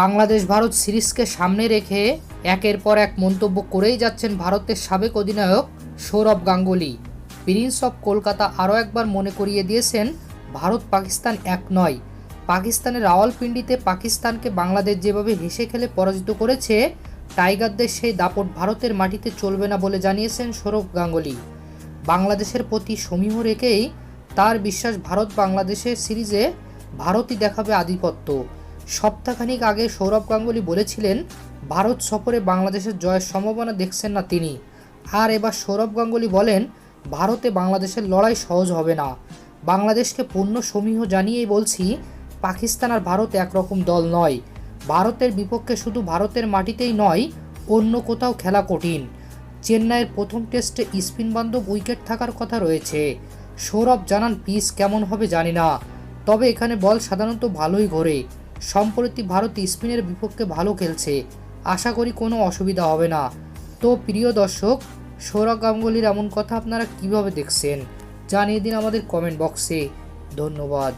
বাংলাদেশ ভারত সিরিজকে সামনে রেখে একের পর এক মন্তব্য করেই যাচ্ছেন ভারতের সাবেক অধিনায়ক সৌরভ গাঙ্গুলি। প্রিন্স অফ কলকাতা আরও একবার মনে করিয়ে দিয়েছেন, ভারত পাকিস্তান এক নয়। পাকিস্তানের রাওয়ালপিন্ডিতে পাকিস্তানকে বাংলাদেশ যেভাবে হেসে খেলে পরাজিত করেছে, টাইগারদের সেই দাপট ভারতের মাটিতে চলবে না বলে জানিয়েছেন সৌরভ গাঙ্গুলি। বাংলাদেশের প্রতি সমীহ রেখেই তার বিশ্বাস ভারত বাংলাদেশের সিরিজে ভারতই দেখাবে আধিপত্য। সপ্তাহখানিক আগে সৌরভ গাঙ্গুলি বলেছিলেন, ভারত সফরে বাংলাদেশের জয়ের সম্ভাবনা দেখছেন না তিনি। আর এবার সৌরভ গাঙ্গুলি বলেন, ভারতে বাংলাদেশের লড়াই সহজ হবে না। বাংলাদেশকে পূর্ণ সমীহ জানিয়েই বলছি, পাকিস্তান আর ভারত একরকম দল নয়। ভারতের বিপক্ষে শুধু ভারতের মাটিতেই নয়, অন্য কোথাও খেলা কঠিন। চেন্নাইয়ের প্রথম টেস্টে স্পিন বান্ধব উইকেট থাকার কথা রয়েছে। সৌরভ জানান, পিচ কেমন হবে জানি না। তবে এখানে বল সাধারণত ভালোই ঘোরে। সম্প্রতি ভারত স্পিনের বিপক্ষে ভালো খেলছে। আশা করি কোনো অসুবিধা হবে না। তো প্রিয় দর্শক, সৌরভ গাঙ্গুলির এমন কথা আপনারা কীভাবে দেখছেন? জানিয়ে দিন আমাদের কমেন্ট বক্সে ধন্যবাদ।